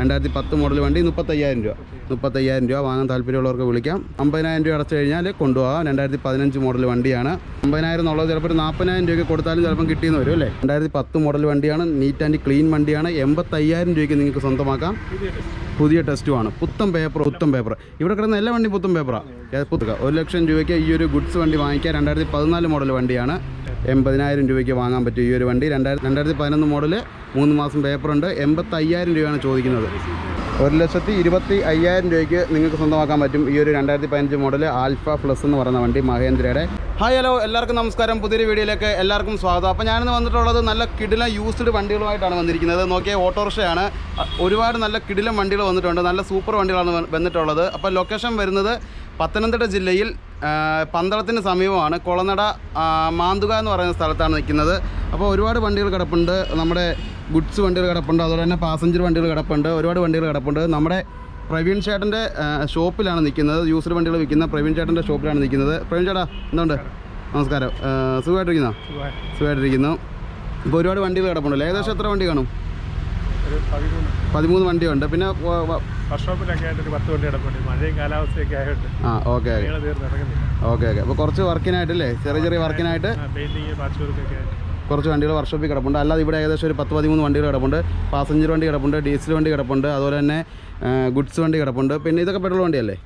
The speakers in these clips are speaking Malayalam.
രണ്ടായിരത്തി പത്ത് മോഡൽ വണ്ടി മുപ്പത്തയ്യായിരം രൂപ. മുപ്പത്തയ്യായിരം രൂപ വാങ്ങാൻ താല്പര്യമുള്ളവർക്ക് വിളിക്കാം. അമ്പതിനായിരം രൂപ അടച്ചു കഴിഞ്ഞാൽ കൊണ്ടുപോകാം. രണ്ടായിരത്തി പതിനഞ്ച് മോഡൽ വണ്ടിയാണ്. അമ്പതിനായിരം എന്നുള്ളത് ചിലപ്പോൾ ഒരു നാൽപ്പതിനായിരം രൂപയ്ക്ക് കൊടുത്താലും ചിലപ്പം കിട്ടിയെന്ന് വരും അല്ലേ? രണ്ടായിരത്തി പത്ത് മോഡൽ വണ്ടിയാണ്. നീറ്റ് ആൻഡ് ക്ലീൻ വണ്ടിയാണ്. എൺപത്തയ്യായിരം രൂപയ്ക്ക് നിങ്ങൾക്ക് സ്വന്തമാക്കാം. പുതിയ ടെസ്റ്റുമാണ് പുത്തൻ പേപ്പർ പുത്തൻ പേപ്പർ ഇവിടെ കിടന്ന എല്ലാ വണ്ടി പുത്തൻ പേപ്പറാണ് പുത്തുക ഒരു ലക്ഷം രൂപയ്ക്ക് ഈ ഒരു ഗുഡ്സ് വണ്ടി വാങ്ങിക്കാൻ രണ്ടായിരത്തി പതിനാല് മോഡൽ വണ്ടിയാണ്. എൺപതിനായിരം രൂപയ്ക്ക് വാങ്ങാൻ പറ്റും. ഈ ഒരു വണ്ടി രണ്ടായിരത്തി രണ്ടായിരത്തി പതിനൊന്ന് മോഡൽ മൂന്ന് മാസം പേപ്പറുണ്ട് എൺപത്തയ്യായിരം രൂപയാണ് ചോദിക്കുന്നത്. ഒരു ലക്ഷത്തി ഇരുപത്തി അയ്യായിരം രൂപയ്ക്ക് നിങ്ങൾക്ക് സ്വന്തമാക്കാൻ പറ്റും ഈ ഒരു രണ്ടായിരത്തി പതിനഞ്ച് മോഡൽ ആൽഫ പ്ലസ് എന്ന് പറയുന്ന വണ്ടി മഹേന്ദ്രയുടെ. ഹായ് ഹലോ എല്ലാവർക്കും നമസ്കാരം. പുതിയൊരു വീഡിയോയിലേക്ക് എല്ലാവർക്കും സ്വാഗതം. അപ്പോൾ ഞാനിന്ന് വന്നിട്ടുള്ളത് നല്ല കിടിലം യൂസ്ഡ് വണ്ടികളുമായിട്ടാണ് വന്നിരിക്കുന്നത്. നോക്കിയ ഓട്ടോറിക്ഷയാണ്. ഒരുപാട് നല്ല കിടിലം വണ്ടികൾ വന്നിട്ടുണ്ട്. നല്ല സൂപ്പർ വണ്ടികളാണ് വന്നിട്ടുള്ളത്. അപ്പോൾ ലൊക്കേഷൻ വരുന്നത് പത്തനംതിട്ട ജില്ലയിൽ പന്തളത്തിന് സമീപമാണ്. കുളനട മാന്തുക എന്ന് പറയുന്ന സ്ഥലത്താണ് നിൽക്കുന്നത്. അപ്പോൾ ഒരുപാട് വണ്ടികൾ കിടപ്പുണ്ട്. നമ്മുടെ ഗുഡ്സ് വണ്ടികൾ കിടപ്പുണ്ട്. അതുപോലെ തന്നെ പാസഞ്ചർ വണ്ടികൾ കിടപ്പുണ്ട്. ഒരുപാട് വണ്ടികൾ കിടപ്പുണ്ട്. നമ്മുടെ പ്രവീൺ ചേട്ടന്റെ ഷോപ്പിലാണ് നിൽക്കുന്നത്. യൂസ്ഡ് വണ്ടികൾ വിൽക്കുന്ന പ്രവീൺ ചേട്ടന്റെ ഷോപ്പിലാണ് നിൽക്കുന്നത്. പ്രവീൺ ചേട്ടാ എന്തുണ്ട്? നമസ്കാരം. സുഖമായിട്ടിരിക്കുന്നോ? സുഖമായിട്ടിരിക്കുന്നു. ഇപ്പോൾ ഒരുപാട് വണ്ടികൾ കിടപ്പുണ്ടല്ലോ? ഏകദേശം എത്ര വണ്ടി കാണും? പതിമൂന്ന്. വണ്ടിയുണ്ട്. പിന്നെ വർക്ക്ഷോപ്പിലൊക്കെ ആയിട്ട് ഒരു പത്ത് വണ്ടി കിടപ്പുണ്ട്. മഴയും കാലാവസ്ഥയൊക്കെ ആയിട്ട് ആ ഓക്കെ. Okay okay. അപ്പോൾ കുറച്ച് വർക്കിനായിട്ടല്ലേ? ചെറിയ ചെറിയ വർക്കിനായിട്ട് പാച്ച് വർക്കൊക്കെ ആയിട്ട്. കുറച്ച് വണ്ടികൾ വർക്ക്ഷോപ്പിൽ കിടപ്പുണ്ട്. അല്ലാതെ ഇവിടെ ഏകദേശം ഒരു പത്ത് പതിമൂന്ന് വണ്ടികൾ കിടപ്പുണ്ട്. പാസഞ്ചർ വണ്ടി കിടപ്പുണ്ട് ഡീസൽ വണ്ടി കിടപ്പുണ്ട് അതുപോലെ തന്നെ ഗുഡ്സ് വണ്ടി കിടപ്പുണ്ട്. പിന്നെ ഇതൊക്കെ പെട്രോൾ വണ്ടിയല്ലേ?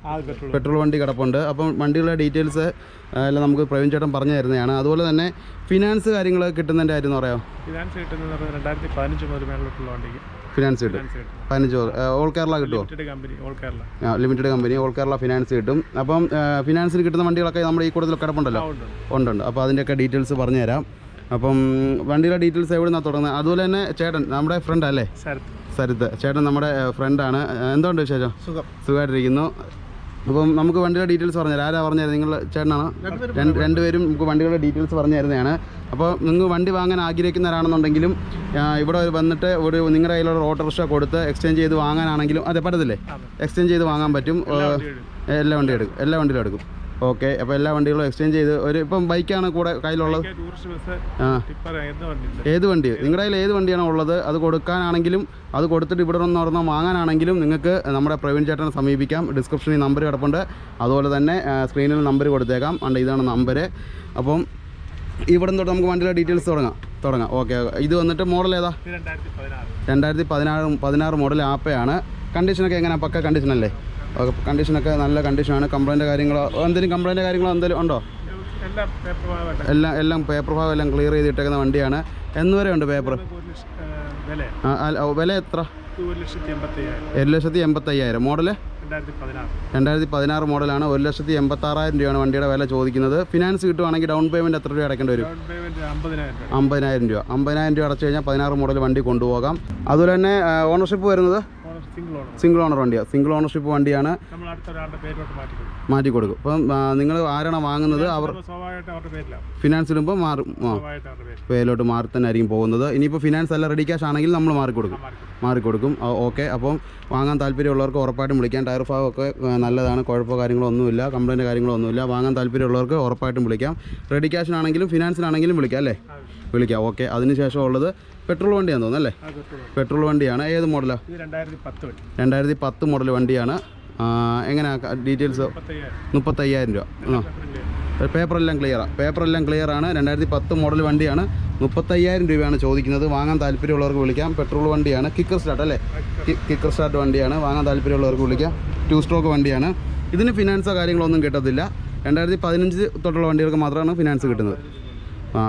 പെട്രോൾ വണ്ടി. കിടപ്പുണ്ട്. അപ്പം വണ്ടികളുടെ ഡീറ്റെയിൽസ് എല്ലാം നമുക്ക് പ്രവീൺ ചേട്ടൻ പറഞ്ഞു തരുന്നതാണ്. അതുപോലെ തന്നെ ഫിനാൻസ് കാര്യങ്ങൾ കിട്ടുന്നതിന്റെ കാര്യം എന്ന് പറയാമോ? ഫിനാൻസ് കിട്ടുന്നത് രണ്ടായിരത്തി പതിനഞ്ച് മുതൽ മേളിലോട്ടുള്ള വണ്ടിക്ക് ഫിനാൻസ് കിട്ടും. പതിനഞ്ച് ഓൾ കേരള കിട്ടുമോ ലിമിറ്റഡ് കമ്പനി ഓൾ കേരള ആ limited company all Kerala finance കിട്ടും. അപ്പം ഫിനാൻസിന് കിട്ടുന്ന വണ്ടികളൊക്കെ നമ്മുടെ ഈ കൂടുതൽ കിടപ്പുണ്ടല്ലോ ഉണ്ടുണ്ട് ഉണ്ട് ഉണ്ട്. അപ്പോൾ അതിന്റെയൊക്കെ ഡീറ്റെയിൽസ് പറഞ്ഞു തരാം അപ്പം വണ്ടിയുടെ ഡീറ്റെയിൽസ് എവിടെ നിന്നാണ് തുടങ്ങുന്നത്? അതുപോലെ തന്നെ ചേട്ടൻ നമ്മുടെ ഫ്രണ്ട് അല്ലേ? സരിത്ത് ചേട്ടൻ നമ്മുടെ ഫ്രണ്ടാണ് എന്തുകൊണ്ട് വിശേഷം? സുഖം. സുഖമായിട്ടിരിക്കുന്നു. അപ്പം നമുക്ക് വണ്ടിയുടെ ഡീറ്റെയിൽസ് പറഞ്ഞു തരാം ആരാ പറഞ്ഞത്? നിങ്ങൾ ചേട്ടനാണ്? രണ്ട് രണ്ടുപേരും നമുക്ക് വണ്ടികളുടെ ഡീറ്റെയിൽസ് പറഞ്ഞു തരുന്നതാണ് അപ്പോൾ നിങ്ങൾ വണ്ടി വാങ്ങാൻ ആഗ്രഹിക്കുന്നവരാണെന്നുണ്ടെങ്കിലും ഇവിടെ വന്നിട്ട് ഒരു നിങ്ങളുടെ കയ്യിലുള്ള ഓട്ടോറിക്ഷ കൊടുത്ത് എക്സ്ചേഞ്ച് ചെയ്ത് വാങ്ങാനാണെങ്കിലും അതെ പറ്റത്തില്ലേ? എക്സ്ചേഞ്ച് ചെയ്ത് വാങ്ങാൻ പറ്റും. എല്ലാ വണ്ടിയും എടുക്കും. എല്ലാ വണ്ടിയിലും എടുക്കും. ഓക്കെ അപ്പോൾ എല്ലാ വണ്ടികളും എക്സ്ചേഞ്ച് ചെയ്ത് ഒരു ഇപ്പം ബൈക്കാണ് കൂടെ കയ്യിലുള്ളത്? ആ. ഏത് വണ്ടി നിങ്ങളുടെ കയ്യിൽ ഏത് വണ്ടിയാണോ ഉള്ളത്? അത് കൊടുക്കാനാണെങ്കിലും അത് കൊടുത്തിട്ട് ഇവിടെ നിന്ന് പറഞ്ഞാൽ വാങ്ങാനാണെങ്കിലും നിങ്ങൾക്ക് നമ്മുടെ പ്രവീൺ ചേട്ടനെ സമീപിക്കാം. ഡിസ്ക്രിപ്ഷനിൽ നമ്പർ കിടപ്പുണ്ട്. അതുപോലെ തന്നെ സ്ക്രീനിൽ നമ്പർ കൊടുത്തേക്കാം. അണ്ട് ഇതാണ് നമ്പർ അപ്പം ഇവിടെ തൊട്ട് നമുക്ക് വണ്ടിയുടെ ഡീറ്റെയിൽസ് തുടങ്ങാം. തുടങ്ങാം. ഓക്കെ ഇത് വന്നിട്ട് മോഡൽ ഏതാ? രണ്ടായിരത്തി പതിനാറ്. പതിനാറ് മോഡൽ ആപ്പയാണ്. കണ്ടീഷനൊക്കെ എങ്ങനെയാണ് പക്ക കണ്ടീഷനല്ലേ കണ്ടീഷനൊക്കെ നല്ല കണ്ടീഷനാണ് കംപ്ലൈന്റ് കാര്യങ്ങളോ എന്തെങ്കിലും കംപ്ലൈന്റ് കാര്യങ്ങളോ എന്തെങ്കിലും ഉണ്ടോ? എല്ലാം എല്ലാം പേപ്പർ ഭാഗം എല്ലാം ക്ലിയർ ചെയ്തിട്ടേക്കുന്ന വണ്ടിയാണ്. എന്ന് വരെ ഉണ്ട് പേപ്പർ വില. എത്ര? ഒരു ലക്ഷത്തി എൺപത്തയ്യായിരം. മോഡൽ? രണ്ടായിരത്തി പതിനാറ്. മോഡലാണ്. ഒരു ലക്ഷത്തി എൺപത്താറായിരം രൂപയാണ് വണ്ടിയുടെ വില ചോദിക്കുന്നത്. ഫിനാൻസ് കിട്ടുവാണെങ്കിൽ ഡൗൺ പേയ്മെന്റ് എത്ര രൂപ അടക്കേണ്ടി വരും? അമ്പതിനായിരം രൂപ. അമ്പതിനായിരം രൂപ. അടച്ചു കഴിഞ്ഞാൽ പതിനാറ് മോഡൽ വണ്ടി കൊണ്ടുപോകാം. അതുപോലെ തന്നെ ഓണർഷിപ്പ് വരുന്നത്? സിംഗിൾ ഓണർ വണ്ടിയാണ് സിംഗിൾ ഓണർഷിപ്പ് വണ്ടിയാണ് മാറ്റി കൊടുക്കും. അപ്പം നിങ്ങൾ ആരാണ് വാങ്ങുന്നത് അവർ ഫിനാൻസ് ഇടുമ്പോൾ മാറും. പേരിലോട്ട് മാറി തന്നെ ആയിരിക്കും പോകുന്നത്. ഇനിയിപ്പോൾ ഫിനാൻസ് അല്ല റെഡി ക്യാഷ് ആണെങ്കിൽ നമ്മൾ മാറി കൊടുക്കും. മാറി കൊടുക്കും. മാറിക്കൊടുക്കും ഓക്കെ അപ്പം വാങ്ങാൻ താല്പര്യമുള്ളവർക്ക് ഉറപ്പായിട്ടും വിളിക്കാം. ടയർ ഭാഗമൊക്കെ നല്ലതാണ്. കുഴപ്പമോ കാര്യങ്ങളോ ഒന്നുമില്ല. കംപ്ലൈന്റ് കാര്യങ്ങളോ ഒന്നുമില്ല. വാങ്ങാൻ താല്പര്യമുള്ളവർക്ക് ഉറപ്പായിട്ടും വിളിക്കാം. റെഡി ക്യാഷിനാണെങ്കിലും ഫിനാൻസിനാണെങ്കിലും വിളിക്കാം അല്ലേ? വിളിക്കാം. ഓക്കെ അതിനുശേഷം ഉള്ളത് പെട്രോൾ വണ്ടിയാണെന്ന് തോന്നുന്നു അല്ലേ? പെട്രോൾ വണ്ടിയാണ്. ഏത് മോഡലാണ് രണ്ടായിരത്തി പത്ത് മോഡൽ വണ്ടിയാണ്. എങ്ങനെയാ ഡീറ്റെയിൽസ്? മുപ്പത്തയ്യായിരം. രൂപ. ആ. പേപ്പറെല്ലാം ക്ലിയറാണ് പേപ്പറെല്ലാം ക്ലിയറാണ് രണ്ടായിരത്തി പത്ത് മോഡൽ വണ്ടിയാണ്. മുപ്പത്തയ്യായിരം രൂപയാണ് ചോദിക്കുന്നത്. വാങ്ങാൻ താല്പര്യമുള്ളവർക്ക് വിളിക്കാം. പെട്രോൾ വണ്ടിയാണ്. കിക്കർ സ്റ്റാർട്ട് അല്ലേ? കിക്കർ സ്റ്റാർട്ട് വണ്ടിയാണ്. വാങ്ങാൻ താല്പര്യമുള്ളവർക്ക് വിളിക്കാം. ടു സ്ട്രോക്ക് വണ്ടിയാണ്. ഇതിന് ഫിനാൻസോ കാര്യങ്ങളോ ഒന്നും കിട്ടത്തില്ല. രണ്ടായിരത്തി പതിനഞ്ച് തൊട്ടുള്ള വണ്ടികൾക്ക് മാത്രമാണ് ഫിനാൻസ് കിട്ടുന്നത്.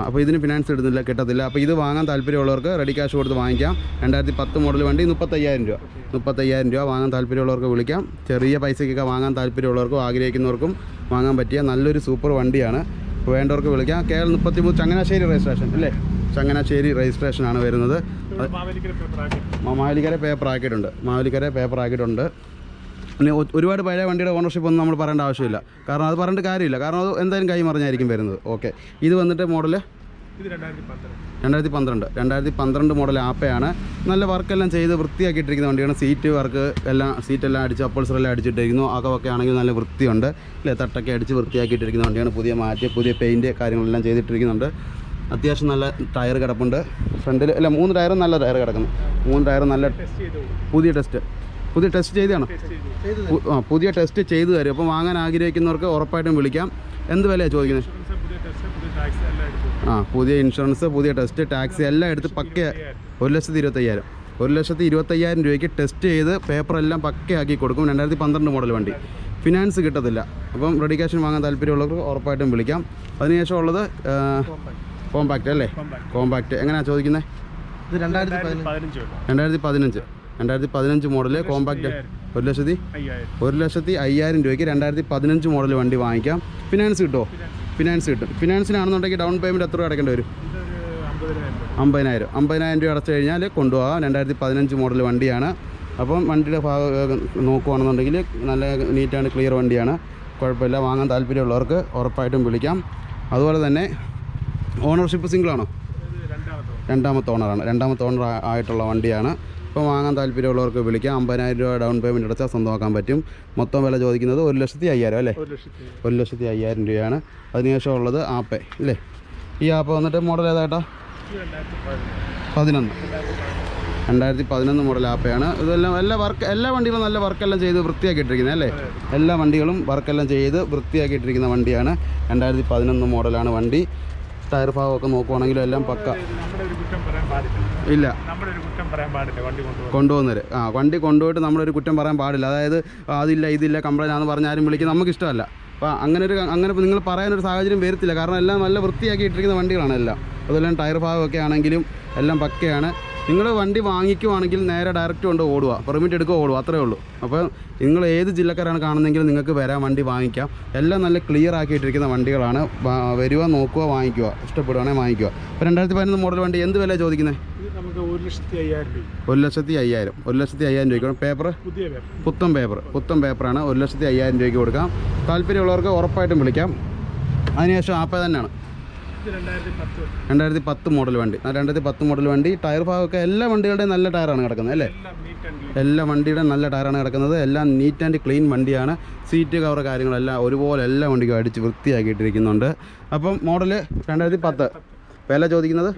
അപ്പോൾ ഇതിന് ഫിനാൻസ് ഇടുന്നില്ല കിട്ടത്തില്ല. അപ്പോൾ ഇത് വാങ്ങാൻ താല്പര്യമുള്ളവർക്ക് റെഡി ക്യാഷ് കൊടുത്ത് വാങ്ങിക്കാം. രണ്ടായിരത്തി പത്ത് മോഡൽ വണ്ടി മുപ്പത്തയ്യായിരം രൂപ. മുപ്പത്തയ്യായിരം രൂപ വാങ്ങാൻ താല്പര്യമുള്ളവർക്ക് വിളിക്കാം. ചെറിയ പൈസയ്ക്കൊക്കെ വാങ്ങാൻ താല്പര്യമുള്ളവർക്കും ആഗ്രഹിക്കുന്നവർക്കും വാങ്ങാൻ പറ്റിയ നല്ലൊരു സൂപ്പർ വണ്ടിയാണ്. അപ്പോൾ വേണ്ടവർക്ക് വിളിക്കാം. കെ എൽ മുപ്പത്തിമൂന്ന് ചങ്ങനാശ്ശേരി രജിസ്ട്രേഷൻ അല്ലേ? ചങ്ങനാശ്ശേരി രജിസ്ട്രേഷനാണ് വരുന്നത്. മാവേലിക്കര പേപ്പർ ആക്കിയിട്ടുണ്ട്. മാവേലിക്കര പേപ്പർ ആക്കിയിട്ടുണ്ട്. പിന്നെ ഒരുപാട് പഴയ വണ്ടിയുടെ ഓണർഷിപ്പ് ഒന്നും നമ്മൾ പറയേണ്ട ആവശ്യമില്ല. കാരണം അത് പറഞ്ഞിട്ട് കാര്യമില്ല. കാരണം അത് എന്തായാലും കൈ മറിഞ്ഞായിരിക്കും വരുന്നത്. ഓക്കെ ഇത് വന്നിട്ട് മോഡൽ രണ്ടായിരത്തി പന്ത്രണ്ട് രണ്ടായിരത്തി പന്ത്രണ്ട് മോഡൽ ആപ്പയാണ്. നല്ല വർക്കെല്ലാം ചെയ്ത് വൃത്തിയാക്കിയിട്ടിരിക്കുന്ന വണ്ടിയാണ്. സീറ്റ് വർക്ക് എല്ലാം സീറ്റെല്ലാം അടിച്ച് അപ്പൾസറെല്ലാം അടിച്ചിട്ടിരിക്കുന്നു. അകമൊക്കെ ആണെങ്കിൽ നല്ല വൃത്തിയുണ്ട്. അല്ലേ തട്ടൊക്കെ അടിച്ച് വൃത്തിയാക്കിയിട്ടിരിക്കുന്ന വണ്ടിയാണ്. പുതിയ മാറ്റ് പുതിയ പെയിന്റ് കാര്യങ്ങളെല്ലാം ചെയ്തിട്ടിരിക്കുന്നുണ്ട്. അത്യാവശ്യം നല്ല ടയർ കിടപ്പുണ്ട്. ഫ്രണ്ടിൽ അല്ല മൂന്ന് ടയറും നല്ല ടയർ കിടക്കുന്നു. മൂന്ന് ടയർ നല്ല ടെസ്റ്റ് ചെയ്തു പുതിയ ടെസ്റ്റ് പുതിയ ടെസ്റ്റ് ചെയ്തതാണ്? ടെസ്റ്റ് ചെയ്തു. ആ പുതിയ ടെസ്റ്റ് ചെയ്തു തരും. അപ്പോൾ വാങ്ങാൻ ആഗ്രഹിക്കുന്നവർക്ക് ഉറപ്പായിട്ടും വിളിക്കാം. എന്ത് വിലയാണ് ചോദിക്കുന്നത്? പുതിയ ടെസ്റ്റ് പുതിയ ടാക്സ് എല്ലാം എടുത്തു. ആ പുതിയ ഇൻഷുറൻസ് പുതിയ ടെസ്റ്റ് ടാക്സി എല്ലാം എടുത്ത് പക്ക ഒരു ലക്ഷത്തി ഇരുപത്തയ്യായിരം. ഒരു ലക്ഷത്തി ഇരുപത്തയ്യായിരം രൂപയ്ക്ക് ടെസ്റ്റ് ചെയ്ത് പേപ്പറെല്ലാം പക്കയാക്കി കൊടുക്കും. രണ്ടായിരത്തി പന്ത്രണ്ട് മോഡൽ വണ്ടി. ഫിനാൻസ് കിട്ടത്തില്ല. അപ്പം റെഡി ക്യാഷൻ വാങ്ങാൻ താല്പര്യമുള്ളവർക്ക് ഉറപ്പായിട്ടും വിളിക്കാം. അതിനുശേഷം ഉള്ളത് കോമ്പാക്റ്റ് അല്ലേ? കോമ്പാക്റ്റ് എങ്ങനെയാണ് ചോദിക്കുന്നത് രണ്ടായിരത്തി പതിനഞ്ച്. രണ്ടായിരത്തി പതിനഞ്ച് മോഡൽ കോമ്പാക്റ്റ് ഒരു ലക്ഷത്തി ഒരു ലക്ഷത്തി അയ്യായിരം രൂപയ്ക്ക് രണ്ടായിരത്തി പതിനഞ്ച് മോഡൽ വണ്ടി വാങ്ങിക്കാം. ഫിനാൻസ് കിട്ടുമോ ഫിനാൻസ് കിട്ടും. ഫിനാൻസിനാണെന്നുണ്ടെങ്കിൽ ഡൗൺ പേയ്മെന്റ് എത്ര രൂപ അടയ്ക്കേണ്ടി വരും? അമ്പതിനായിരം അമ്പതിനായിരം രൂപ അടച്ചു കഴിഞ്ഞാൽ കൊണ്ടുപോകാം. രണ്ടായിരത്തി പതിനഞ്ച് മോഡൽ വണ്ടിയാണ്. അപ്പം വണ്ടിയുടെ ഭാഗം നോക്കുകയാണെന്നുണ്ടെങ്കിൽ നല്ല നീറ്റാണ് ക്ലിയർ വണ്ടിയാണ്. കുഴപ്പമില്ല. വാങ്ങാൻ താല്പര്യമുള്ളവർക്ക് ഉറപ്പായിട്ടും വിളിക്കാം. അതുപോലെ തന്നെ ഓണർഷിപ്പ് സിംഗിളാണോ രണ്ടാമത്തെ ഓണറാണ് രണ്ടാമത്തെ ഓണർ ആയിട്ടുള്ള വണ്ടിയാണ്. ഇപ്പോൾ വാങ്ങാൻ താല്പര്യമുള്ളവർക്ക് വിളിക്കാം. അമ്പതിനായിരം രൂപ ഡൗൺ പേയ്മെന്റ് അടച്ചാൽ സ്വന്തമാക്കാൻ പറ്റും. മൊത്തം വില ചോദിക്കുന്നത് ഒരു ലക്ഷത്തി അയ്യായിരം അല്ലേ? ഒരു ലക്ഷത്തി അയ്യായിരം. രൂപയാണ്. അതിനുശേഷം ഉള്ളത് ആപ്പേ അല്ലേ? ഈ ആപ്പ് വന്നിട്ട് മോഡൽ ഏതായിട്ടാ? പതിനൊന്ന്. രണ്ടായിരത്തി പതിനൊന്ന് മോഡൽ ആപ്പയാണ്. ഇതെല്ലാം എല്ലാ വർക്ക് എല്ലാ വണ്ടികളും നല്ല വർക്കെല്ലാം ചെയ്ത് വൃത്തിയാക്കിയിട്ടിരിക്കുന്നത് അല്ലേ? എല്ലാ വണ്ടികളും വർക്കെല്ലാം ചെയ്ത് വൃത്തിയാക്കിയിട്ടിരിക്കുന്ന വണ്ടിയാണ്. രണ്ടായിരത്തി പതിനൊന്ന് മോഡലാണ് വണ്ടി. ടയർ ഭാഗമൊക്കെ നോക്കുവാണെങ്കിലും എല്ലാം പക്ക. ഇല്ല. നമ്മുടെ ഒരു കുറ്റം പറയാൻ പാടില്ല വണ്ടി ആ വണ്ടി കൊണ്ടുപോയിട്ട് നമ്മളൊരു കുറ്റം പറയാൻ പാടില്ല. അതായത് അതില്ല ഇതില്ല കംപ്ലൈന്റ് ആണെന്ന് പറഞ്ഞ ആരും വിളിക്കുന്നത് നമുക്ക് ഇഷ്ടമല്ല അപ്പോൾ അങ്ങനെ ഒരു അങ്ങനെ നിങ്ങൾ പറയാനൊരു സാഹചര്യം വരത്തില്ല. കാരണം എല്ലാം നല്ല വൃത്തിയാക്കി ഇട്ടിരിക്കുന്ന വണ്ടികളാണ് എല്ലാം. അതുപോലെ ടയർ ഭാഗമൊക്കെ ആണെങ്കിലും എല്ലാം പക്കയാണ്. നിങ്ങൾ വണ്ടി വാങ്ങിക്കുവാണെങ്കിൽ നേരെ ഡയറക്റ്റ് കൊണ്ട് ഓടുക പെർമിറ്റ് എടുക്കുക ഓടുക അത്രേ ഉള്ളൂ. അപ്പോൾ നിങ്ങൾ ഏത് ജില്ലക്കാരാണ് കാണുന്നതെങ്കിലും നിങ്ങൾക്ക് വരാൻ വണ്ടി വാങ്ങിക്കാം. എല്ലാം നല്ല ക്ലിയർ ആക്കിയിട്ടിരിക്കുന്ന വണ്ടികളാണ്. വരിക നോക്കുക വാങ്ങിക്കുക ഇഷ്ടപ്പെടുവാണെങ്കിൽ വാങ്ങിക്കുക അപ്പോൾ രണ്ടായിരത്തി പതിനൊന്ന് മോഡൽ വണ്ടി എന്ത് വില ചോദിക്കുന്നത് ഒരു ലക്ഷത്തി അയ്യായിരം രൂപ. ഒരു ലക്ഷത്തി അയ്യായിരം. ഒരു ലക്ഷത്തി അയ്യായിരം രൂപയ്ക്ക് പേപ്പർ പുത്തൻ പേപ്പർ പുത്തൻ പേപ്പറാണ് ഒരു ലക്ഷത്തി അയ്യായിരം രൂപയ്ക്ക് കൊടുക്കാം. താല്പര്യമുള്ളവർക്ക് ഉറപ്പായിട്ടും വിളിക്കാം. അതിനുശേഷം ആപ്പ് തന്നെയാണ്. രണ്ടായിരത്തി പത്ത്. പത്ത് മോഡൽ വണ്ടി. രണ്ടായിരത്തി പത്ത് മോഡൽ വണ്ടി ടയർ ഭാഗമൊക്കെ എല്ലാ വണ്ടികളുടെയും നല്ല ടയറാണ് കിടക്കുന്നത് അല്ലേ? എല്ലാം വണ്ടിയുടെ നല്ല ടയറാണ് കിടക്കുന്നത്. എല്ലാം നീറ്റ് ആൻഡ് ക്ലീൻ വണ്ടിയാണ്. സീറ്റ് കവർ കാര്യങ്ങളെല്ലാം ഒരുപോലെ എല്ലാ വണ്ടിക്കും അടിച്ച് വൃത്തിയാക്കിയിട്ടിരിക്കുന്നുണ്ട്. അപ്പം മോഡൽ രണ്ടായിരത്തി പത്ത്. വില ചോദിക്കുന്നത്?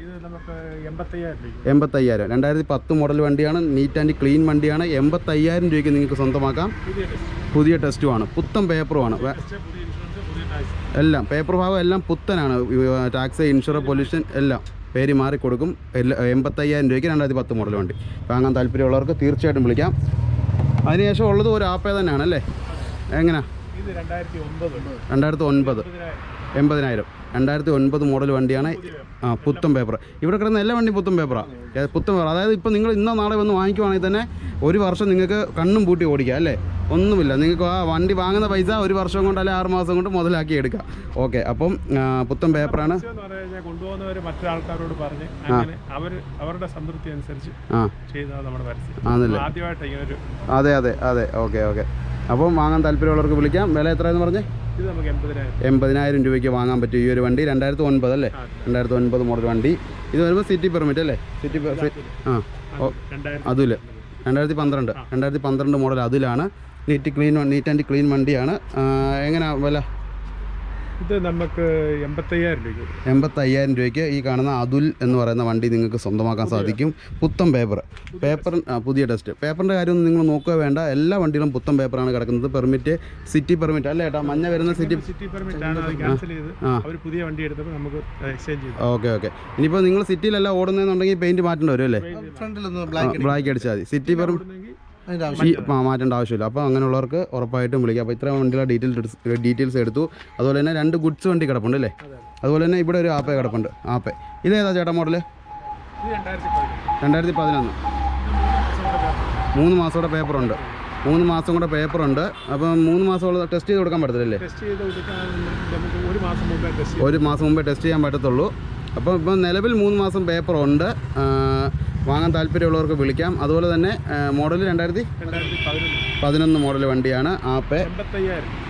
എൺപത്തയ്യായിരം രണ്ടായിരത്തി പത്ത് മോഡൽ വണ്ടിയാണ്. നീറ്റ് ആൻഡ് ക്ലീൻ വണ്ടിയാണ്. എൺപത്തയ്യായിരം രൂപയ്ക്ക് നിങ്ങൾക്ക് സ്വന്തമാക്കാം. പുതിയ ടെസ്റ്റ് പുതിയ ടെസ്റ്റുമാണ് പുത്തൻ പേപ്പറുമാണ് വേ- ടെസ്റ്റ് പുതിയ ഇൻഷുറൻസ് പുതിയ ടാക്സ് എല്ലാം പേപ്പർ ഭാഗം എല്ലാം പുത്തനാണ്. ടാക്സ് ഇൻഷുർ പൊല്യൂഷൻ എല്ലാം. പേര് മാറി കൊടുക്കും. എല്ലാ എൺപത്തയ്യായിരം രൂപയ്ക്ക് രണ്ടായിരത്തി പത്ത് മോഡൽ വണ്ടി. വാങ്ങാൻ താല്പര്യമുള്ളവർക്ക് തീർച്ചയായിട്ടും വിളിക്കാം. അതിനുശേഷം ഉള്ളത് ഒരു ആപ്പേ തന്നെയാണ് അല്ലേ എങ്ങനെയാണ് രണ്ടായിരത്തി ഒൻപത് എൺപതിനായിരം. രണ്ടായിരത്തി ഒൻപത് മോഡൽ വണ്ടിയാണ് ആ പുത്തൻ പേപ്പർ. ഇവിടെ കിടന്ന എല്ലാ വണ്ടിയും പുത്തൻ പേപ്പറാണ് പുത്തൻ പേപ്പർ അതായത് ഇപ്പോൾ നിങ്ങൾ ഇന്നോ നാളെ വന്ന് വാങ്ങിക്കുവാണെങ്കിൽ തന്നെ ഒരു വർഷം നിങ്ങൾക്ക് കണ്ണും പൂട്ടി ഓടിക്കാം അല്ലേ? ഒന്നുമില്ല. നിങ്ങൾക്ക് ആ വണ്ടി വാങ്ങുന്ന പൈസ ഒരു വർഷം കൊണ്ട് അല്ലെങ്കിൽ ആറ് മാസം കൊണ്ട് മുതലാക്കി എടുക്കാം. ഓക്കെ അപ്പം പുത്തൻ പേപ്പറാണ്. കൊണ്ടുപോകുന്നവർ മറ്റൊരാൾക്കാരോട് പറഞ്ഞ് അവർ അവരുടെ സംതൃപ്തി അനുസരിച്ച് ആണല്ലേ? അതെ അതെ അതെ. Okay okay. അപ്പം വാങ്ങാൻ താല്പര്യമുള്ളവർക്ക് വിളിക്കാം. വില എത്രയെന്ന് പറഞ്ഞേ? എൺപതിനായിരം രൂപയ്ക്ക് വാങ്ങാൻ പറ്റും ഈ ഒരു വണ്ടി. രണ്ടായിരത്തി ഒൻപത് അല്ലേ രണ്ടായിരത്തി ഒൻപത് മോഡൽ വണ്ടി. ഇത് വരുമ്പോൾ സിറ്റി പെർമിറ്റ് അല്ലേ? സിറ്റി പെർമിറ്റ് ആ അതുൽ രണ്ടായിരത്തി പന്ത്രണ്ട്. രണ്ടായിരത്തി പന്ത്രണ്ട് മോഡൽ അതിലാണ്. Neat clean neat and clean വണ്ടിയാണ്. എങ്ങനെയാണ് വില? ഇത് നമുക്ക് എൺപത്തയ്യായിരം രൂപയ്ക്ക്. എൺപത്തയ്യായിരം രൂപയ്ക്ക് ഈ കാണുന്ന അതുൽ എന്ന് പറയുന്ന വണ്ടി നിങ്ങൾക്ക് സ്വന്തമാക്കാൻ സാധിക്കും. പുത്തൻ പേപ്പർ. പേപ്പർ പുതിയ ടെസ്റ്റ്. പേപ്പറിന്റെ കാര്യമൊന്നും നിങ്ങൾ നോക്കുക വേണ്ട. എല്ലാ വണ്ടികളും പുത്തൻ പേപ്പറാണ് കിടക്കുന്നത്. Permit city permit. അല്ലേ ഏട്ടാ? മഞ്ഞ വരുന്ന സിറ്റി സിറ്റി പെർമിറ്റ് ആണ് ക്യാൻസൽ ചെയ്ത് അവർ പുതിയ വണ്ടി എടുത്തപ്പോൾ നമുക്ക് എക്സ്ചേഞ്ച് ചെയ്തു. Okay okay. ഇനിയിപ്പോൾ നിങ്ങൾ സിറ്റിയിലല്ല ഓടുന്നതെന്നുണ്ടെങ്കിൽ പെയിന്റ് മാറ്റേണ്ടി വരും അല്ലേ? ബ്ലാക്ക് ബ്ലാക്ക് അടിച്ചാൽ മതി. സിറ്റി പെർ മാറ്റേണ്ട ആവശ്യമില്ല. അപ്പോൾ അങ്ങനെയുള്ളവർക്ക് ഉറപ്പായിട്ടും വിളിക്കാം. അപ്പോൾ ഇത്രയും വണ്ടിയുടെ ഡീറ്റെയിൽസ് ഡീറ്റെയിൽസ് എടുത്തു. അതുപോലെ തന്നെ രണ്ട് ഗുഡ്സ് വണ്ടി കിടപ്പുണ്ട് അല്ലേ? അതുപോലെ തന്നെ ഇവിടെ ഒരു ആപ്പേ കിടപ്പുണ്ട്. ആപ്പേ ഇതേതാ ചേട്ടാ മോഡൽ രണ്ടായിരത്തി പതിനൊന്ന് മൂന്ന് മാസത്തോടെ പേപ്പറുണ്ട് മൂന്ന് മാസം കൂടെ പേപ്പറുണ്ട് അപ്പം മൂന്ന് മാസമുള്ള ടെസ്റ്റ് ചെയ്ത് കൊടുക്കാൻ പറ്റത്തില്ലേ ഒരു മാസം മുമ്പേ ടെസ്റ്റ് ചെയ്യാൻ പറ്റത്തുള്ളൂ. അപ്പോൾ ഇപ്പം നിലവിൽ മൂന്ന് മാസം പേപ്പർ ഉണ്ട്. വാങ്ങാൻ താല്പര്യമുള്ളവർക്ക് വിളിക്കാം. അതുപോലെ തന്നെ മോഡൽ രണ്ടായിരത്തി പതിനൊന്ന് മോഡൽ വണ്ടിയാണ് ആപ്പ്.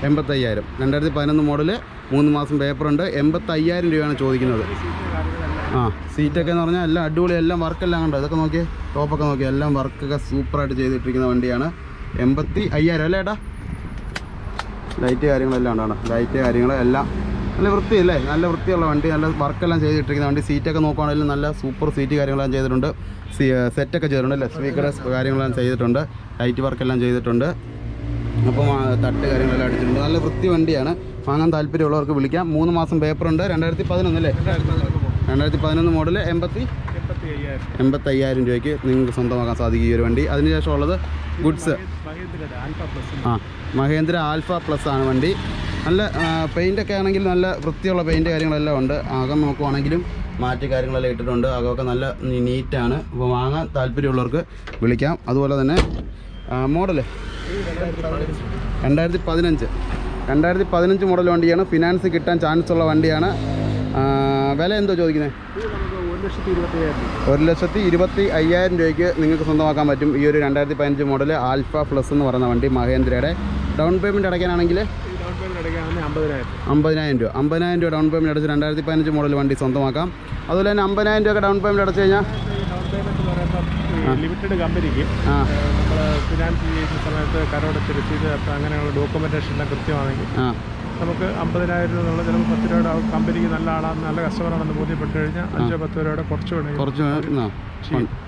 എൺപത്തയ്യായിരം. രണ്ടായിരത്തി പതിനൊന്ന് മോഡൽ മൂന്ന് മാസം പേപ്പറുണ്ട് എൺപത്തയ്യായിരം രൂപയാണ് ചോദിക്കുന്നത്. കാര്യങ്ങളെല്ലാം ആ സീറ്റൊക്കെ എന്ന് പറഞ്ഞാൽ എല്ലാം അടിപൊളി എല്ലാം വർക്കെല്ലാം കണ്ടോ? ഇതൊക്കെ നോക്കിയേ ടോപ്പൊക്കെ നോക്കി എല്ലാം വർക്കൊക്കെ സൂപ്പറായിട്ട് ചെയ്തിട്ടിരിക്കുന്ന വണ്ടിയാണ്. എൺപത്തി അല്ലേ ഏട്ടാ? ലൈറ്റ് കാര്യങ്ങളെല്ലാം ഉണ്ടാണ് ലൈറ്റ് കാര്യങ്ങൾ എല്ലാം നല്ല വൃത്തിയല്ലേ? നല്ല വൃത്തിയുള്ള വണ്ടി നല്ല വർക്കെല്ലാം ചെയ്തിട്ടിരിക്കുന്ന വണ്ടി. സീറ്റൊക്കെ നോക്കുകയാണെങ്കിലും നല്ല സൂപ്പർ സീറ്റ് കാര്യങ്ങളെല്ലാം ചെയ്തിട്ടുണ്ട്. സി സെറ്റൊക്കെ ചെയ്തിട്ടുണ്ട് അല്ലേ? സ്പീക്കർ കാര്യങ്ങളെല്ലാം ചെയ്തിട്ടുണ്ട്. ലൈറ്റ് വർക്കെല്ലാം ചെയ്തിട്ടുണ്ട്. അപ്പം തട്ട് കാര്യങ്ങളെല്ലാം അടിച്ചിട്ടുണ്ട്. നല്ല വൃത്തി വണ്ടിയാണ്. വാങ്ങാൻ താല്പര്യമുള്ളവർക്ക് വിളിക്കാം. മൂന്ന് മാസം പേപ്പറുണ്ട് രണ്ടായിരത്തി പതിനൊന്ന് അല്ലേ രണ്ടായിരത്തി പതിനൊന്ന് മോഡൽ എൺപത്തി എൺപത്തയ്യായിരം രൂപയ്ക്ക് നിങ്ങൾക്ക് സ്വന്തമാക്കാൻ സാധിക്കും ഈ ഒരു വണ്ടി. അതിനുശേഷം ഉള്ളത് ഗുഡ്സ് ആ മഹേന്ദ്ര ആൽഫ പ്ലസ് ആണ് വണ്ടി. നല്ല പെയിന്റൊക്കെ ആണെങ്കിൽ നല്ല വൃത്തിയുള്ള പെയിന്റ് കാര്യങ്ങളെല്ലാം ഉണ്ട്. അകം നോക്കുവാണെങ്കിലും മാറ്റി കാര്യങ്ങളെല്ലാം ഇട്ടിട്ടുണ്ട്. അകമൊക്കെ നല്ല നീറ്റാണ് അപ്പോൾ വാങ്ങാൻ താല്പര്യമുള്ളവർക്ക് വിളിക്കാം. അതുപോലെ തന്നെ മോഡൽ രണ്ടായിരത്തി പതിനഞ്ച് രണ്ടായിരത്തി പതിനഞ്ച് മോഡൽ വണ്ടിയാണ്. ഫിനാൻസ് കിട്ടാൻ ചാൻസ് ഉള്ള വണ്ടിയാണ്. വില എന്തോ ചോദിക്കുന്നത് ഒരു ലക്ഷത്തി ഇരുപത്തി അയ്യായിരം രൂപയ്ക്ക് നിങ്ങൾക്ക് സ്വന്തമാക്കാൻ പറ്റും. ഈ ഒരു രണ്ടായിരത്തി പതിനഞ്ച് മോഡൽ ആൽഫ പ്ലസ് എന്ന് പറയുന്ന വണ്ടി മഹേന്ദ്രയുടെ ഡൗൺ പേയ്മെന്റ് അടയ്ക്കാനാണെങ്കിൽ അമ്പതിനായിരം രൂപ. അമ്പതിനായിരം രൂപ ഡൗൺ പേയ്മെന്റ് അടച്ച് രണ്ടായിരത്തി പതിനഞ്ച് മോഡൽ വണ്ടി സ്വന്തമാക്കാം. അതുപോലെ തന്നെ അമ്പതിനായിരം രൂപ ഡൗൺ പേയ്മെന്റ് അടച്ചു കഴിഞ്ഞാൽ ലിമിറ്റഡ് കമ്പനിക്ക് നമ്മൾ ഫിനാൻസ് ചെയ്യുന്ന സമയത്ത് കരോടച്ച് രസീത് അങ്ങനെയുള്ള ഡോക്യുമെന്റേഷൻ കൃത്യമാണെങ്കിൽ നമുക്ക് അമ്പതിനായിരം രൂപ എന്നുള്ള ചിലപ്പോൾ പത്ത് രൂപയുടെ കമ്പനിക്ക് നല്ല ആളാണ് നല്ല കസ്റ്റമറാണെന്ന് ബോധ്യപ്പെട്ട് കഴിഞ്ഞാൽ അഞ്ചോ പത്ത് രൂപയുടെ കുറച്ച് കുറച്ച്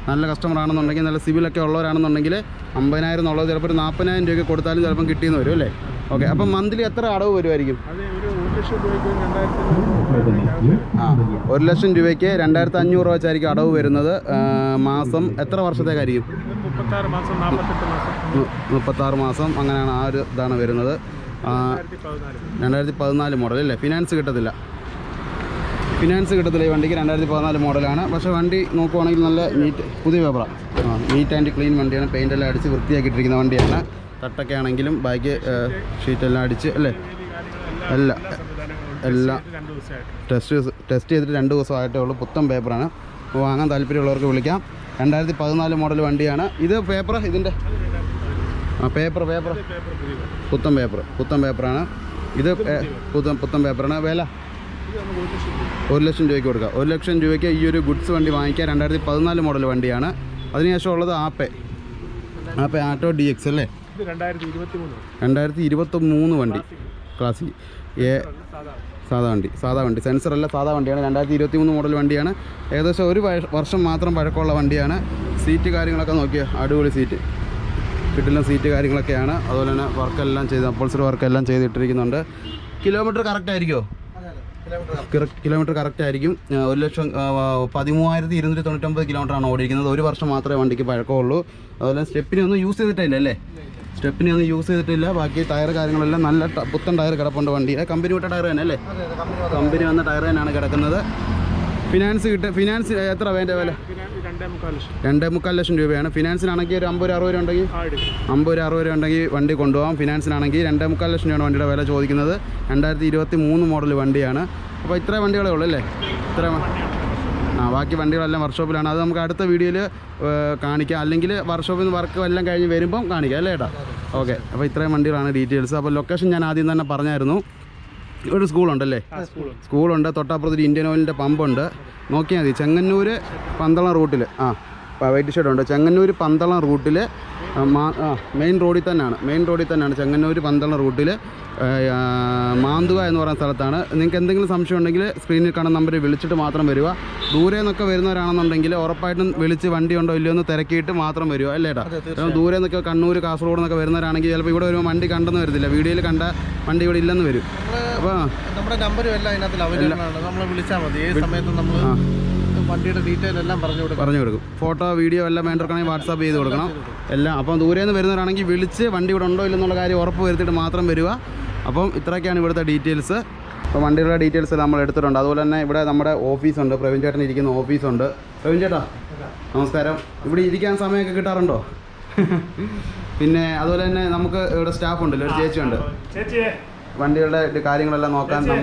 നല്ല കസ്റ്റമർ ആണെന്നുണ്ടെങ്കിൽ നല്ല സിവിലൊക്കെ ഉള്ളവരാണെന്നുണ്ടെങ്കിൽ അമ്പതിനായിരം എന്നുള്ളത് ചിലപ്പോൾ ഒരു നാൽപ്പതിനായിരം രൂപയ്ക്ക് കൊടുത്താലും ചിലപ്പം കിട്ടിയെന്ന് വരും അല്ലേ? ഓക്കെ അപ്പം മന്ത്ലി എത്ര അടവ് വരുമായിരിക്കും ആ ഒരു ലക്ഷം രൂപയ്ക്ക് രണ്ടായിരത്തി അഞ്ഞൂറ് രൂപ വെച്ചായിരിക്കും അടവ് വരുന്നത്. മാസം എത്ര വർഷത്തേക്കായിരിക്കും? മുപ്പത്താറ് മാസം അങ്ങനെയാണ് ആ ഒരു ഇതാണ് വരുന്നത്. രണ്ടായിരത്തി പതിനാല് മോഡൽ അല്ലേ? ഫിനാൻസ് കിട്ടത്തില്ല. ഫിനാൻസ് കിട്ടത്തില്ല ഈ വണ്ടിക്ക് രണ്ടായിരത്തി പതിനാല് മോഡലാണ്. പക്ഷേ വണ്ടി നോക്കുവാണെങ്കിൽ നല്ല നീറ്റ് പുതിയ പേപ്പറാണ് നീറ്റ് ആൻഡ് ക്ലീൻ വണ്ടിയാണ്. പെയിന്റ് എല്ലാം അടിച്ച് വൃത്തിയാക്കിയിട്ടിരിക്കുന്ന വണ്ടിയാണ്. തട്ടൊക്കെ ആണെങ്കിലും ബാക്കി ഷീറ്റെല്ലാം അടിച്ച് അല്ലേ? അല്ല എല്ലാം ടെസ്റ്റ് ടെസ്റ്റ് ചെയ്തിട്ട് രണ്ട് ദിവസമായിട്ടേ ഉള്ളൂ. പുത്തൻ പേപ്പറാണ്. വാങ്ങാൻ താല്പര്യമുള്ളവർക്ക് വിളിക്കാം. രണ്ടായിരത്തി പതിനാല് മോഡൽ വണ്ടിയാണ്. ഇത് പേപ്പർ ഇതിന്റെ? ആ പേപ്പർ പേപ്പർ പുത്തൻ പേപ്പർ പുത്തൻ പേപ്പറാണ്. ഇത് പുത്തൻ പുത്തൻ പേപ്പറാണ്. വില? ഒരു ലക്ഷം രൂപയ്ക്ക് കൊടുക്കുക ഒരു ലക്ഷം രൂപയ്ക്ക് ഈ ഒരു ഗുഡ്സ് വണ്ടി വാങ്ങിക്കാൻ രണ്ടായിരത്തി പതിനാല് മോഡൽ വണ്ടിയാണ്. അതിനുശേഷം ഉള്ളത് ആപ്പേ. ആപ്പേ ആട്ടോ ഡി എക്സ് അല്ലേ? രണ്ടായിരത്തി ഇരുപത്തി മൂന്ന് വണ്ടി. ക്ലാസിക് ഏ സാധാ വണ്ടി. സാധാ വണ്ടി. സെൻസർ അല്ല സാധാ വണ്ടിയാണ്. രണ്ടായിരത്തി ഇരുപത്തി മൂന്ന് മോഡൽ വണ്ടിയാണ്. ഏകദേശം ഒരു വർഷം മാത്രം പഴക്കമുള്ള വണ്ടിയാണ്. സീറ്റ് കാര്യങ്ങളൊക്കെ നോക്കിയാൽ അടിപൊളി സീറ്റ് കിട്ടുന്ന സീറ്റ് കാര്യങ്ങളൊക്കെയാണ്. അതുപോലെ തന്നെ വർക്കെല്ലാം ചെയ്ത് അപ്പോൾസറി വർക്കെല്ലാം ചെയ്തിട്ടിരിക്കുന്നുണ്ട്. കിലോമീറ്റർ കറക്റ്റ് ആയിരിക്കുമോ കിലോമീറ്റർ കറക്റ്റ് ആയിരിക്കും. ഒരു ലക്ഷം പതിമൂവായിരത്തി ഇരുന്നൂറ്റി തൊണ്ണൂറ്റൊമ്പത് കിലോമീറ്ററാണ് ഓടിയിരിക്കുന്നത്. ഒരു വർഷം മാത്രമേ വണ്ടിക്ക് പഴക്കമുള്ളൂ. അതുപോലെ സ്റ്റെപ്പിനൊന്നും യൂസ് ചെയ്തിട്ടില്ല അല്ലേ? സ്റ്റെപ്പിനെ ഒന്നും യൂസ് ചെയ്തിട്ടില്ല. ബാക്കി ടയർ കാര്യങ്ങളെല്ലാം നല്ല പുത്തൻ ടയർ കിടപ്പുണ്ട് വണ്ടി കമ്പനി വിട്ട ടയർ തന്നെ അല്ലേ? കമ്പനി വന്ന ടയർ തന്നെയാണ് കിടക്കുന്നത്. ഫിനാൻസ് കിട്ടുക ഫിനാൻസ് എത്ര വേണ്ട വില? രണ്ടേ മുക്കാൽ ലക്ഷം രൂപയാണ്. ഫിനാൻസിനാണെങ്കിൽ ഒരു അമ്പത് അറുപത് രൂപ ഉണ്ടെങ്കിൽ അമ്പത് അറുപത് രൂപ ഉണ്ടെങ്കിൽ വണ്ടി കൊണ്ടുപോകാം ഫിനാൻസിനാണെങ്കിൽ രണ്ടേ മുക്കാൽ ലക്ഷം രൂപയാണ് വണ്ടിയുടെ വില ചോദിക്കുന്നത്. രണ്ടായിരത്തി ഇരുപത്തി മൂന്ന് മോഡൽ വണ്ടിയാണ്. അപ്പോൾ ഇത്ര വണ്ടികളേ ഉള്ളൂ അല്ലേ? ഇത്ര ബാക്കി വണ്ടികളെല്ലാം വർക്ക്ഷോപ്പിലാണ്. അത് നമുക്ക് അടുത്ത വീഡിയോയിൽ കാണിക്കാം. അല്ലെങ്കിൽ വർക്ക്ഷോപ്പിൽ നിന്ന് വർക്ക് എല്ലാം കഴിഞ്ഞ് വരുമ്പം കാണിക്കാം അല്ലേ ഏട്ടാ? ഓക്കെ. അപ്പോൾ ഇത്രയും വണ്ടികളാണ് ഡീറ്റെയിൽസ്. അപ്പോൾ ലൊക്കേഷൻ ഞാൻ ആദ്യം തന്നെ പറഞ്ഞായിരുന്നു. ഒരു സ്കൂളുണ്ടല്ലേ? സ്കൂളുണ്ട്. തൊട്ടപ്പുറത്ത് ഒരു ഇന്ത്യൻ ഓയിലിന്റെ പമ്പുണ്ട്. നോക്കിയാൽ മതി. ചെങ്ങന്നൂർ പന്തളം റൂട്ടിൽ ആ. വൈറ്റ് ഷെഡ് ഉണ്ട്. ചെങ്ങന്നൂർ പന്തളം റൂട്ടിൽ മെയിൻ റോഡിൽ തന്നെയാണ്. മെയിൻ റോഡിൽ തന്നെയാണ് ചെങ്ങന്നൂർ പന്തളം റൂട്ടിൽ മാന്തുക എന്ന് പറയുന്ന സ്ഥലത്താണ്. നിങ്ങൾക്ക് എന്തെങ്കിലും സംശയം ഉണ്ടെങ്കിൽ സ്ക്രീനിൽ കാണുന്ന നമ്പറിൽ വിളിച്ചിട്ട് മാത്രം വരിക. ദൂരെ നിന്നൊക്കെ വരുന്നവരാണെന്നുണ്ടെങ്കിൽ ഉറപ്പായിട്ടും വിളിച്ച് വണ്ടി ഉണ്ടോ ഇല്ലയോ എന്ന് തിരക്കിയിട്ട് മാത്രം വരിക അല്ലേട്ടാ കാരണം ദൂരെ നിന്നൊക്കെ കണ്ണൂർ കാസർഗോഡ് നിന്നൊക്കെ വരുന്നവരാണെങ്കിൽ ചിലപ്പോൾ ഇവിടെ വരുമ്പോൾ വണ്ടി കണ്ടെന്ന് വരത്തില്ല. വീഡിയോയിൽ കണ്ട വണ്ടി ഇവിടെ ഇല്ലെന്ന് വരും. അപ്പോൾ നമ്മുടെ നമ്പറും എല്ലാം അതിനകത്ത് അവൈലബിൾ ആണ് നമ്മൾ വിളിച്ചാൽ മതി. ഏത് സമയത്തും നമ്മൾ വണ്ടിയുടെ ഡീറ്റെയിൽ എല്ലാം പറഞ്ഞു കൊടുക്കും പറഞ്ഞു കൊടുക്കും. ഫോട്ടോ വീഡിയോ എല്ലാം വേണ്ടവർക്കാണെങ്കിൽ വാട്സാപ്പ് ചെയ്ത് കൊടുക്കണം. എല്ലാം. അപ്പം ദൂരെ നിന്ന് വരുന്നവരാണെങ്കിൽ വിളിച്ച് വണ്ടി ഇവിടെ ഉണ്ടോ ഇല്ലെന്നുള്ള കാര്യം ഉറപ്പ് വരുത്തിയിട്ട് മാത്രം വരിക. അപ്പം ഇത്രയൊക്കെയാണ് ഇവിടുത്തെ ഡീറ്റെയിൽസ് അപ്പോൾ വണ്ടിയുടെ ഡീറ്റെയിൽസ് നമ്മൾ എടുത്തിട്ടുണ്ട്. അതുപോലെ തന്നെ ഇവിടെ നമ്മുടെ ഓഫീസുണ്ട് പ്രവീൺ ചേട്ടൻ ഇരിക്കുന്ന ഓഫീസുണ്ട് പ്രവീൺ ചേട്ടാ നമസ്കാരം. ഇവിടെ ഇരിക്കാൻ സമയമൊക്കെ കിട്ടാറുണ്ടോ? പിന്നെ അതുപോലെ തന്നെ നമുക്ക് ഇവിടെ സ്റ്റാഫ് ഉണ്ടല്ലോ ഒരു ചേച്ചിയുണ്ട് ചേച്ചിയെ. വണ്ടികളുടെ കാര്യങ്ങളെല്ലാം നോക്കാൻ വാ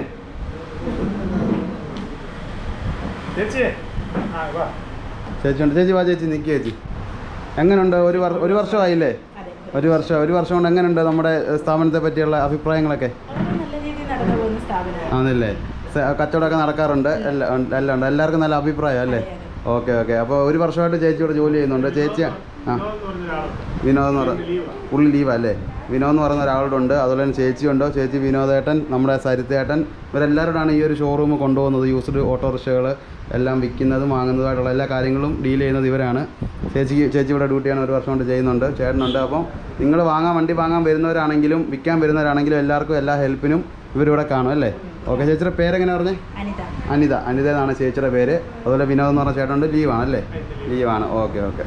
ചേച്ചിയുണ്ട്. ചേച്ചി വാ ചേച്ചി നിൽക്കുക ചേച്ചി. എങ്ങനെയുണ്ട് ഒരു വർഷം ഒരു വർഷമായില്ലേ? ഒരു വർഷം ഒരു വർഷം കൊണ്ട് എങ്ങനെയുണ്ട് നമ്മുടെ സ്ഥാപനത്തെ പറ്റിയുള്ള അഭിപ്രായങ്ങളൊക്കെ? ആണല്ലേ? കച്ചവടമൊക്കെ നടക്കാറുണ്ട്. എല്ലാം എല്ലാം ഉണ്ട്. എല്ലാവർക്കും നല്ല അഭിപ്രായം അല്ലേ? Okay okay. അപ്പോൾ ഒരു വർഷമായിട്ട് ചേച്ചി ഇവിടെ ജോലി ചെയ്യുന്നുണ്ട്. ചേച്ചി ആ വിനോദ് എന്ന് പറഞ്ഞ ഉള്ളി ലീവാ അല്ലേ? വിനോദ് എന്ന് പറയുന്ന ഒരാളുണ്ട്. അതുപോലെ തന്നെ ചേച്ചിയുണ്ടോ. ചേച്ചി വിനോദേട്ടൻ നമ്മുടെ സരിത്തേട്ടൻ ഇവരെല്ലാവരോടാണ് ഈ ഒരു ഷോറൂം കൊണ്ടുപോകുന്നത്. യൂസ്ഡ് ഓട്ടോറിക്ഷകൾ എല്ലാം വിൽക്കുന്നതും വാങ്ങുന്നതുമായിട്ടുള്ള എല്ലാ കാര്യങ്ങളും ഡീൽ ചെയ്യുന്നത് ഇവരാണ്. ചേച്ചിക്ക് ചേച്ചി ഇവിടെ ഡ്യൂട്ടിയാണ് ഒരു വർഷം കൊണ്ട് ചെയ്യുന്നുണ്ട് ചേട്ടനുണ്ട്. അപ്പം നിങ്ങൾ വാങ്ങാൻ വണ്ടി വാങ്ങാൻ വരുന്നവരാണെങ്കിലും വിൽക്കാൻ വരുന്നവരാണെങ്കിലും എല്ലാവർക്കും എല്ലാ ഹെൽപ്പിനും ഇവരിവിടെ കാണും അല്ലേ? ഓക്കെ ചേച്ചിയുടെ പേരെങ്ങനെ പറഞ്ഞേ? അനിത. അനിത. എന്നാണ് ചേച്ചിയുടെ പേര്. അതുപോലെ വിനോദ് എന്ന് പറഞ്ഞ ചേട്ടനുണ്ട് ലീവാണ് അല്ലേ ലീവാണ്. Okay okay.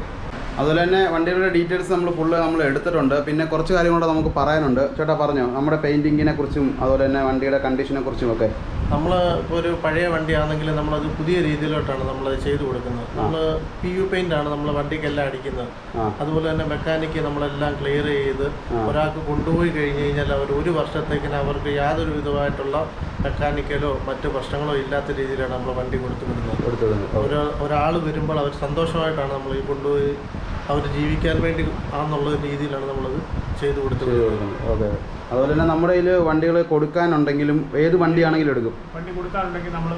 അതുപോലെ തന്നെ വണ്ടിയുടെ ഡീറ്റെയിൽസ് നമ്മൾ ഫുള്ള് നമ്മൾ എടുത്തിട്ടുണ്ട്. പിന്നെ കുറച്ച് കാര്യം കൂടെ നമുക്ക് പറയാനുണ്ട്. ചേട്ടാ പറഞ്ഞോ? നമ്മുടെ പെയിന്റിങ്ങിനെ കുറിച്ചും അതുപോലെ തന്നെ വണ്ടിയുടെ കണ്ടീഷനെ കുറിച്ചും ഒക്കെ നമ്മൾ ഇപ്പോൾ ഒരു പഴയ വണ്ടിയാണെങ്കിൽ നമ്മളത് പുതിയ രീതിയിലോട്ടാണ് നമ്മൾ ചെയ്തു കൊടുക്കുന്നത്. നമ്മൾ പി യു പെയിന്റ് ആണ് നമ്മൾ വണ്ടിക്കെല്ലാം അടിക്കുന്നത്. അതുപോലെ തന്നെ മെക്കാനിക്ക് നമ്മളെല്ലാം ക്ലിയർ ചെയ്ത് ഒരാൾക്ക് കൊണ്ടുപോയി കഴിഞ്ഞ് കഴിഞ്ഞാൽ അവർ ഒരു വർഷത്തേക്കിന് അവർക്ക് യാതൊരു വിധമായിട്ടുള്ള മെക്കാനിക്കലോ മറ്റു പ്രശ്നങ്ങളോ ഇല്ലാത്ത രീതിയിലാണ് നമ്മൾ വണ്ടി കൊടുത്തു വിടുന്നത് ഒരു ഒരാൾ വരുമ്പോൾ അവർ സന്തോഷമായിട്ടാണ് നമ്മൾ ഈ കൊണ്ടുപോയി അവർ ജീവിക്കാൻ വേണ്ടി ആണെന്നുള്ള രീതിയിലാണ് നമ്മളത് ചെയ്തു കൊടുത്തു വിടുന്നത് അതുപോലെ തന്നെ നമ്മുടെ കയ്യിൽ വണ്ടികൾ കൊടുക്കാനുണ്ടെങ്കിലും ഏത് വണ്ടിയാണെങ്കിലും എടുക്കും. വണ്ടി കൊടുക്കാനുണ്ടെങ്കിൽ നമ്മൾ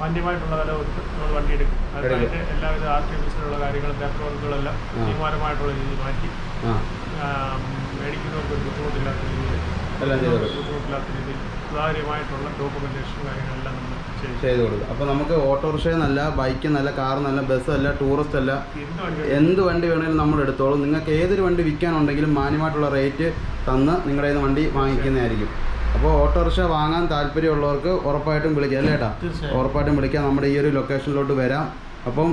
മാന്യമായിട്ടുള്ള വില നമ്മൾ വണ്ടി എടുക്കും. അതിനായിട്ട് എല്ലാവിധ ആർ ടി ഓഫീസിലുള്ള കാര്യങ്ങളും പേപ്പർ വർക്കുകളെല്ലാം തീരുമാനമായിട്ടുള്ള രീതിയിൽ മാറ്റി മേടിക്കുന്നവർക്ക് ഒരു ബുദ്ധിമുട്ടില്ലാത്ത രീതിയിൽ ബുദ്ധിമുട്ടില്ലാത്ത രീതിയിൽ സുതാര്യമായിട്ടുള്ള ഡോക്യുമെന്റേഷൻ കാര്യങ്ങളെല്ലാം നമ്മൾ ചെയ്തു കൊടുക്കും. അപ്പോൾ നമുക്ക് ഓട്ടോറിക്ഷ എന്നല്ല ബൈക്ക് എന്നല്ല കാർ എന്നല്ല ബസ് അല്ല ടൂറിസ്റ്റ് അല്ല എന്ത് വണ്ടി എന്ത് വണ്ടി വേണമെങ്കിലും നമ്മൾ എടുത്തോളും. നിങ്ങൾക്ക് ഏതൊരു വണ്ടി വിൽക്കാനുണ്ടെങ്കിലും മാന്യമായിട്ടുള്ള റേറ്റ് തന്ന് നിങ്ങളുടെ ഇന്ന് നിന്ന് വണ്ടി വാങ്ങിക്കുന്നതായിരിക്കും. അപ്പോൾ ഓട്ടോറിക്ഷ വാങ്ങാൻ താല്പര്യമുള്ളവർക്ക് ഉറപ്പായിട്ടും വിളിക്കാം അല്ലേ ഏട്ടാ? ഉറപ്പായിട്ടും വിളിക്കാം. നമ്മുടെ ഈ ഒരു ലൊക്കേഷനിലോട്ട് വരാം. അപ്പം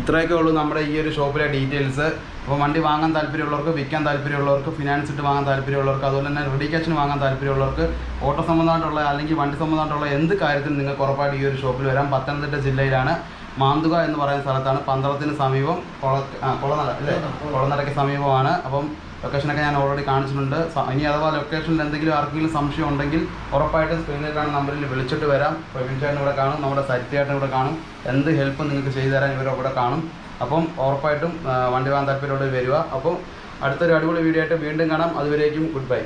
ഇത്രയൊക്കെ ഉള്ളൂ നമ്മുടെ ഈ ഒരു ഷോപ്പിലെ ഡീറ്റെയിൽസ് അപ്പോൾ വണ്ടി വാങ്ങാൻ താല്പര്യമുള്ളവർക്ക് വിൽക്കാൻ താല്പര്യമുള്ളവർക്ക് ഫിനാൻസ് ഇട്ട് വാങ്ങാൻ താല്പര്യമുള്ളവർക്ക് അതുപോലെ തന്നെ റെഡി ക്യാഷിന് വാങ്ങാൻ താല്പര്യമുള്ളവർക്ക് ഓട്ടോ സംബന്ധമായിട്ടുള്ള അല്ലെങ്കിൽ വണ്ടി സംബന്ധമായിട്ടുള്ള എന്ത് കാര്യത്തിനും നിങ്ങൾക്ക് ഉറപ്പായിട്ട് ഈ ഒരു ഷോപ്പിൽ വരാം. പത്തനംതിട്ട ജില്ലയിലാണ് മാന്തുക എന്ന് പറയുന്ന സ്ഥലത്താണ് പന്തളത്തിന് സമീപം കൊള കൊളനട അല്ലേ? കൊളനടയ്ക്ക് സമീപമാണ്. അപ്പം ലൊക്കേഷനൊക്കെ ഞാൻ ഓൾറെഡി കാണിച്ചിട്ടുണ്ട്. ഇനി അഥവാ ലൊക്കേഷനിൽ എന്തെങ്കിലും ആർക്കെങ്കിലും സംശയം ഉണ്ടെങ്കിൽ ഉറപ്പായിട്ടും സ്ക്രീനിൽ കാണുന്ന നമ്പറിൽ വിളിച്ചിട്ട് വരാം. പ്രവീൺ ചേട്ടൻ ഇവിടെ കാണും നമ്മുടെ സരിത്തേട്ടൻ ഇവിടെ കാണും. എന്ത് ഹെൽപ്പ് നിങ്ങൾക്ക് ചെയ്തു തരാൻ ഇവർ ഇവിടെ കാണും. അപ്പം ഉറപ്പായിട്ടും വണ്ടി വാങ്ങാൻ താല്പര്യമുള്ളവർ വരിക. അപ്പം അടുത്തൊരു അടിപൊളി വീഡിയോ ആയിട്ട് വീണ്ടും കാണാം. അതുവരേക്കും ഗുഡ് ബൈ